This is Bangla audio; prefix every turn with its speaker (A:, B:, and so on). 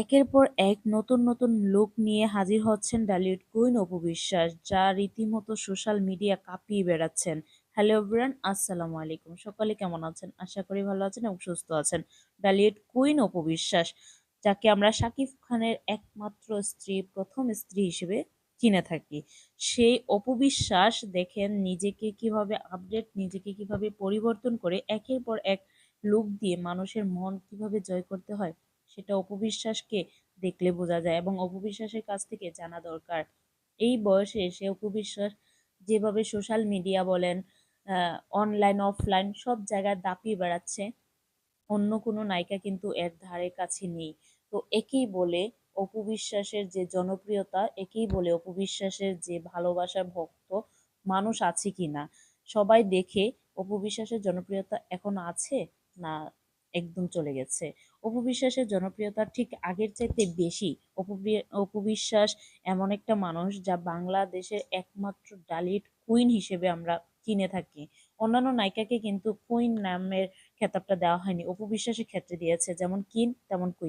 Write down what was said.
A: একের পর এক নতুন নতুন লুক নিয়ে হাজির হচ্ছেন ডালিউড কুইন অপু বিশ্বাস, যা রীতিমতো সোশ্যাল মিডিয়া কাঁপিয়ে বেড়াচ্ছেন। হ্যালো এভরিওয়ান আসসালামু আলাইকুম। সকলে কেমন আছেন? আশা করি ভালো আছেন এবং সুস্থ আছেন। ডালিউড কুইন অপু বিশ্বাস, যাকে আমরা শাকিব খানের একমাত্র স্ত্রী, প্রথম স্ত্রী হিসেবে চিনে থাকি। সেই অপু বিশ্বাস দেখেন নিজেকে কীভাবে আপডেট নিজেকে কীভাবে পরিবর্তন করে একের পর এক লুক দিয়ে মানুষের মন কীভাবে জয় করতে হয় সেটা অপবিশ্বাসকে দেখলে বোঝা যায় এবং অপবিশ্বাসের কাছ থেকে জানা দরকার। এই বয়সে এসে অপবিশ্বাস যেভাবে সোশ্যাল মিডিয়া বলেন অনলাইন অফলাইন সব জায়গায় দাপিয়ে বেড়াচ্ছে, অন্য কোনো নায়িকা কিন্তু এর ধারে কাছে নেই। তো একেই বলে অপবিশ্বাসের যে জনপ্রিয়তা, একেই বলে অপবিশ্বাসের যে ভালোবাসার ভক্ত মানুষ আছে কি না সবাই দেখে অপবিশ্বাসের জনপ্রিয়তা এখন আছে না একদম চলে গেছে। অপবিশ্বাসের জনপ্রিয়তা ঠিক আগের চাইতে বেশি। অপবিশ্বাস এমন একটা মানুষ যা বাংলাদেশের একমাত্র ডালিট কুইন হিসেবে আমরা চিনে থাকি। অন্যান্য নায়িকাকে কিন্তু কুইন নামের খেতাবটা দেওয়া হয়নি। অপবিশ্বাসের ক্ষেত্রে দিয়েছে যেমন কিন, তেমন কুইন।